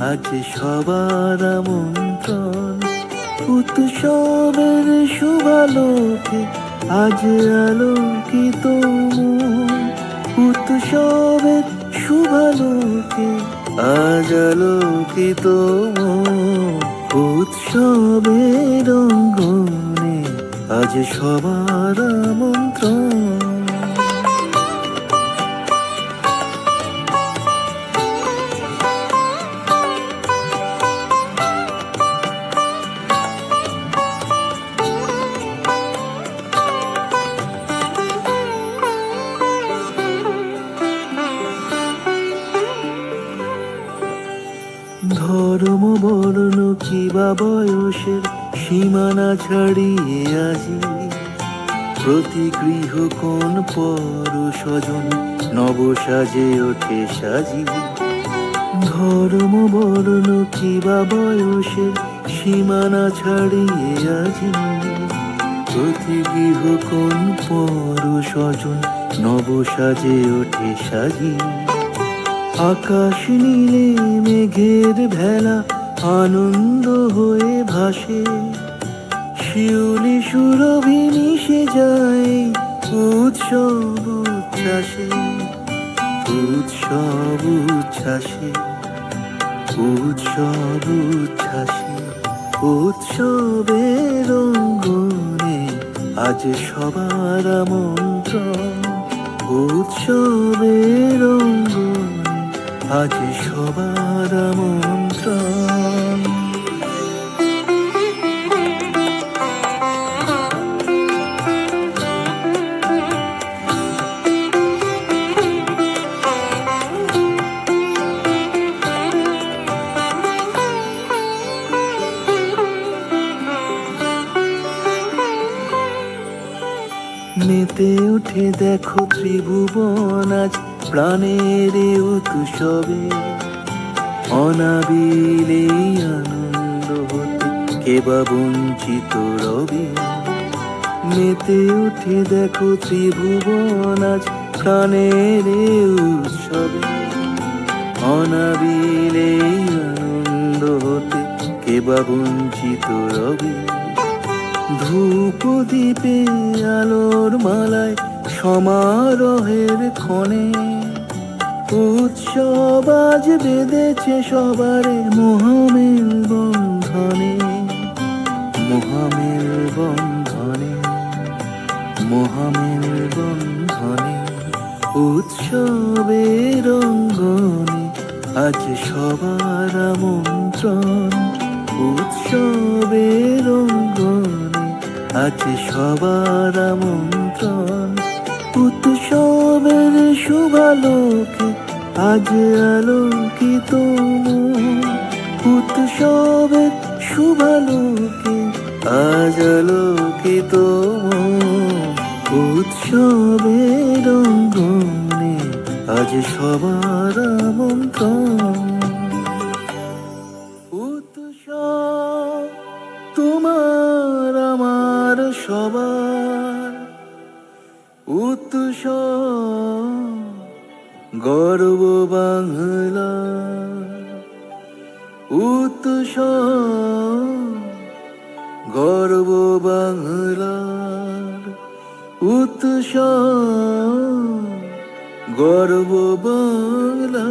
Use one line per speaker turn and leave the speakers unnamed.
আজ সবার আমন্ত্রণ। উৎসবের শুভালোকে আজ আলোকিত উৎসবের শুভালোকে আজ আলোকিত উৎসবের রঙ্গনে আজ সবার আমন্ত্রণ। ধর্ম বর্ণ কিবা বয়সের সীমানা ছাড়িয়ে আজি। প্রতি গৃহ কোন পর স্বজন নব সাজে ওঠে সাজি। ধর্ম বর্ণ কিবা বয়সের সীমানা ছাড়িয়ে আজি। প্রতি গৃহ কোন পর স্বজন নব সাজে ওঠে সাজি। আকাশ নীলে মেঘের ভেলা, আনন্দ হয়ে ভাসে। শিউলি সুরভি মিশে যায় উৎসব উচ্ছ্বাসে। উৎসব উচ্ছ্বাসে। উৎসব উচ্ছ্বাসে। উৎসবের রঙ্গনে আজ সবার আমন্ত্রণ। উৎসবের রঙ্গনে আজ সবার আমন্ত্রণ। মেতে উঠে দেখো ত্রিভুবন আজ, প্রাণের উৎসবে। অনাবিলে আনন্দ হতে কেবা বঞ্চিত রবে? মেতে উঠে দেখো ত্রিভুবন আজ, প্রাণের উৎসবে। অনাবিলে আনন্দ হতে কেবা বঞ্চিত রবে? ধূপ দ্বীপে আলোর মালায় সমারোহের ক্ষণে। উৎসব আজ বেঁধেছে সবারে মহামেল বন্ধনে। মহামেল বন্ধনে মহামেল বন্ধনে। উৎসবের রঙ্গনে আজ সবার আমন্ত্রণ। উৎসবের আজ সবার আমন্ত্রণ। উৎসবের শুভালোকে আজ আলোকিত। উৎসবের শুভালোকে আজ আলোকিত উৎসবের রঙ্গনে আজ সবার আমন্ত্রণ। উৎসব তোমার সবার উৎসব গর্ব বাংলা। উৎসব গর্ব বাংলার উৎসব গর্ব বাংলা।